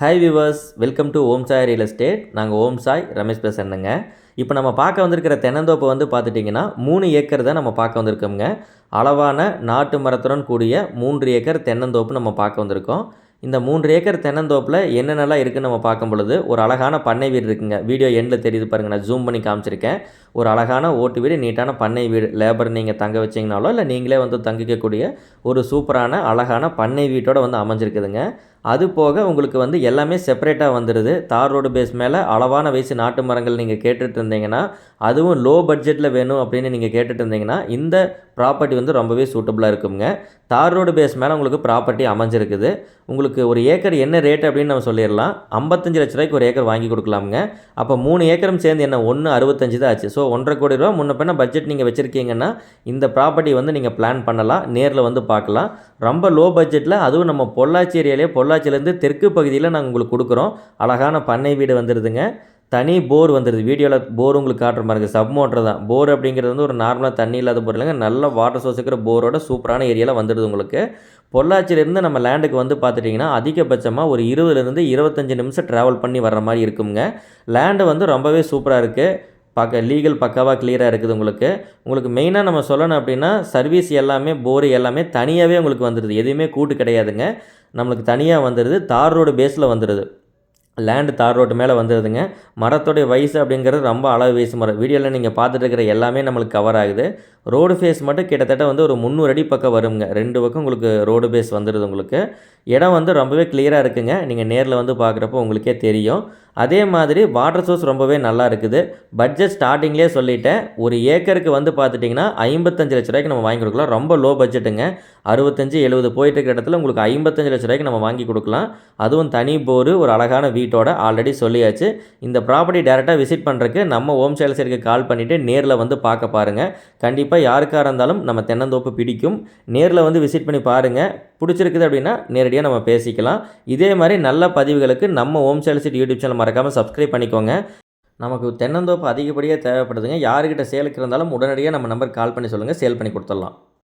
Hi viewers welcome to Om Sai real estate நாங்கள் ஓம் சாய் ரமேஷ் பேசுகிறேங்க இப்போ நம்ம பார்க்க வந்திருக்கிற தென்னந்தோப்பு வந்து பார்த்துட்டிங்கன்னா மூணு ஏக்கர் தான் நம்ம பார்க்க வந்திருக்கோங்க அளவான நாட்டு மரத்துடன் கூடிய மூன்று ஏக்கர் தென்னந்தோப்பு நம்ம பார்க்க வந்திருக்கோம். இந்த மூன்று ஏக்கர் தென்னந்தோப்பில் என்னென்னலாம் இருக்குதுன்னு நம்ம பார்க்கும் பொழுது ஒரு அழகான பண்ணை வீடு இருக்குங்க. வீடியோ எண்டில் தெரியுது பாருங்கள் நான் ஜூம் பண்ணி காமிச்சிருக்கேன். ஒரு அழகான ஓட்டு வீடு நீட்டான பண்ணை வீடு லேபர் நீங்கள் தங்க வச்சிங்கனாலோ இல்லை நீங்களே வந்து தங்கிக்கக்கூடிய ஒரு சூப்பரான அழகான பண்ணை வீட்டோட வந்து அமைஞ்சிருக்குதுங்க. அது போக உங்களுக்கு வந்து எல்லாமே செப்பரேட்டாக வந்துடுது தார் ரோடு பேஸ் மேலே அளவான வயசு நாட்டு மரங்கள் நீங்கள் கேட்டுட்டு இருந்தீங்கன்னா அதுவும் லோ பட்ஜெட்டில் வேணும் அப்படின்னு நீங்கள் கேட்டுட்டு இருந்தீங்கன்னா இந்த ப்ராப்பர்ட்டி வந்து ரொம்பவே சூட்டபுளாக இருக்குங்க தார் ரோடு பேஸ் மேலே உங்களுக்கு ப்ராப்பர்ட்டி அமைஞ்சிருக்குது. உங்களுக்கு ஒரு ஏக்கர் என்ன ரேட் அப்படின்னு நம்ம சொல்லிடலாம். ஐம்பத்தஞ்சு லட்ச ரூபாய்க்கு ஒரு ஏக்கர் வாங்கி கொடுக்கலாமுங்க. அப்போ மூணு ஏக்கரும் சேர்ந்து என்ன ஒன்று அறுபத்தஞ்சு தான் ஆச்சு. ஸோ ஒன்றரை கோடி ரூபா முன்ன பின்ன பட்ஜெட் நீங்கள் வச்சுருக்கீங்கன்னா இந்த ப்ராப்பர்ட்டி வந்து நீங்கள் பிளான் பண்ணலாம். நேரில் வந்து பார்க்கலாம். ரொம்ப லோ பட்ஜெட்டில் அதுவும் நம்ம பொள்ளாச்சி ஏரியாலே பொள்ளாச்சியிலேருந்து தெற்கு பகுதியில் நாங்கள் உங்களுக்கு கொடுக்குறோம். அழகான பண்ணை வீடு வந்துடுதுங்க தனி போர் வந்துடுது வீடியோவில் போர் உங்களுக்கு காட்டுற மாதிரி இருக்குது சப் மோட்டர் தான். போர் அப்படிங்கிறது வந்து ஒரு நார்மலாக தண்ணி இல்லாத போர் இல்லைங்க. நல்ல வாட்டர் சோர்ஸ் இருக்கிற போரோட சூப்பரான ஏரியாவில் வந்துடுது உங்களுக்கு. பொள்ளாச்சியிலேருந்து நம்ம லேண்டுக்கு வந்து பார்த்துட்டிங்கன்னா அதிகபட்சமாக ஒரு இருபதுலேருந்து இருபத்தஞ்சி நிமிஷம் ட்ராவல் பண்ணி வர்ற மாதிரி இருக்குங்க. லேண்டு வந்து ரொம்பவே சூப்பராக இருக்குது பார்க்க லீகல் பக்காவாக கிளியராக இருக்குது உங்களுக்கு. உங்களுக்கு மெயினாக நம்ம சொல்லணும் அப்படின்னா சர்வீஸ் எல்லாமே போர் எல்லாமே தனியாகவே உங்களுக்கு வந்துடுது எதுவுமே கூட்டு கிடையாதுங்க. நம்மளுக்கு தனியாக வந்துடுது தார் ரோடு பேஸில் வந்துடுது லேண்டு தார் ரோட்டு மேலே வந்துடுதுங்க மரத்தோடைய வயசு அப்படிங்கிறது ரொம்ப அளவு வயசு மரம். வீடியோவில் நீங்கள் பார்த்துட்டு இருக்கிற எல்லாமே நம்மளுக்கு கவர் ஆகுது. ரோடு ஃபேஸ் மட்டும் கிட்டத்தட்ட வந்து ஒரு முந்நூறு அடி பக்கம் வருங்க. ரெண்டு பக்கம் உங்களுக்கு ரோடு பேஸ் வந்துடுது உங்களுக்கு. இடம் வந்து ரொம்பவே கிளியராக இருக்குங்க. நீங்கள் நேரில் வந்து பார்க்குறப்போ உங்களுக்கே தெரியும். அதே மாதிரி வாட்டர் சோர்ஸ் ரொம்பவே நல்லா இருக்குது. பட்ஜெட் ஸ்டார்டிங்லேயே சொல்லிட்டேன். ஒரு ஏக்கருக்கு வந்து பார்த்துட்டிங்கன்னா ஐம்பத்தஞ்சு லட்ச ரூபாய்க்கு நம்ம வாங்கி கொடுக்கலாம். ரொம்ப லோ பட்ஜெட்டுங்க அறுபத்தஞ்சு எழுபது போயிட்டு இருக்கிற இடத்துல உங்களுக்கு ஐம்பத்தஞ்சு லட்ச ரூபாய்க்கு நம்ம வாங்கி கொடுக்கலாம். அதுவும் தனி போர் ஒரு அழகான வீட்டோட ஆல்ரெடி சொல்லியாச்சு. இந்த ப்ராப்பர்ட்டி டேரெக்டாக விசிட் பண்ணுறதுக்கு நம்ம ஹோம் சேல்ஸருக்கு கால் பண்ணிவிட்டு நேரில் வந்து பார்க்க பாருங்கள் கண்டிப்பாக யாருக்காக இருந்தாலும் நம்ம தென்னந்தோப்பு பிடிக்கும். நேரில் வந்து விசிட் பண்ணி பாருங்கள் பிடிச்சிருக்குது அப்படின்னா நேரடியாக நம்ம பேசிக்கலாம். இதே மாதிரி நல்ல பதிவுகளுக்கு நம்ம ஹோம் சேல்ஸ் யூடியூப் சேனல் மறக்காமல் சப்ஸ்கிரைப் பண்ணிக்கோங்க. நமக்கு தென்னந்தோப்பு அதிகப்படியாக தேவைப்படுதுங்க. யாருக்கிட்ட சேலுக்கு இருந்தாலும் உடனடியாக நம்ம நம்பர் கால் பண்ணி சொல்லுங்கள் சேல் பண்ணி கொடுத்துடலாம்.